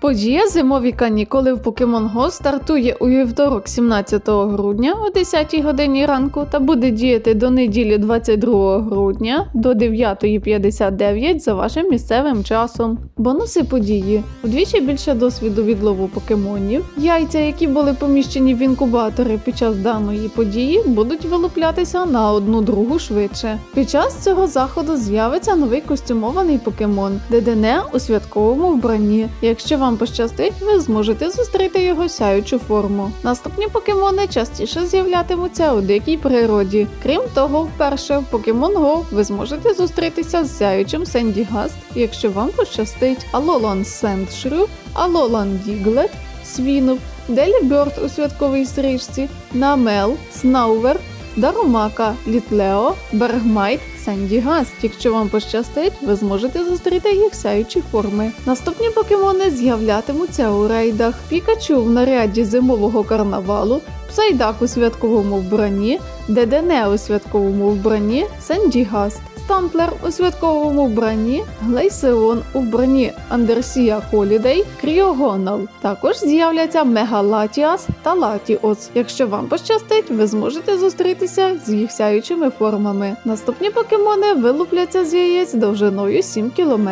Подія зимові канікули в Pokemon Go стартує у вівторок 17 грудня о 10 годині ранку та буде діяти до неділі 22 грудня до 9.59 за вашим місцевим часом. Бонуси події: вдвічі більше досвіду відлову покемонів. Яйця, які були поміщені в інкубатори під час даної події, будуть вилуплятися на одну другу швидше. Під час цього заходу з'явиться новий костюмований покемон Дедене у святковому вбранні. Якщо вам пощастить, ви зможете зустріти його сяючу форму. Наступні покемони частіше з'являтимуться у дикій природі. Крім того, вперше в Pokemon Go ви зможете зустрітися з сяючим Сендігаст, якщо вам пощастить, Алолан Сендшрю, Алолан Діглет, Свінуп, Деліберт у святковій стрічці, Намел, Снаувер, Дарумака, Літлео, Бергмайт, Сандігас. Якщо вам пощастить, ви зможете зустріти їх сяючі форми. Наступні покемони з'являтимуться у рейдах. Пікачу в наряді зимового карнавалу, Псайдак у святковому вбранні, Дедене у святковому вбранні, Сендігаст. Стамплер у святковому вбранні, Глейсеон у вбранні Андерсія Холідей, Кріогонал. Також з'являться Мегалатіас та Латіос. Якщо вам пощастить, ви зможете зустрітися з їх сяючими формами. Наступні покемони вилупляться з яєць довжиною 7 км.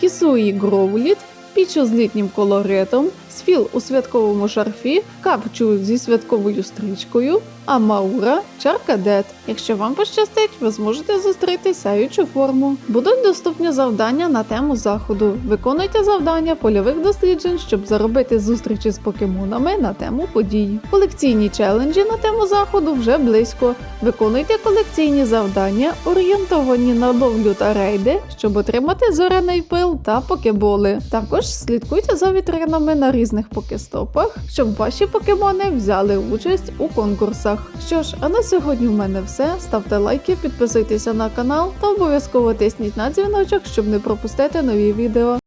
Кісуї Гроуліт, Пічу з літнім колоритом, Сфіл у святковому шарфі, Капчу зі святковою стрічкою, а Маура Чаркадет. Якщо вам пощастить, ви зможете зустріти сяючу форму. Будуть доступні завдання на тему заходу. Виконуйте завдання польових досліджень, щоб заробити зустрічі з покемонами на тему подій. Колекційні челенджі на тему заходу вже близько. Виконуйте колекційні завдання, орієнтовані на ловлю та рейди, щоб отримати зорений пил та покеболи. Також слідкуйте за вітринами на різних покестопах, щоб ваші покемони взяли участь у конкурсах. Що ж, а на сьогодні в мене все. Ставте лайки, підписуйтеся на канал та обов'язково тисніть на дзвіночок, щоб не пропустити нові відео.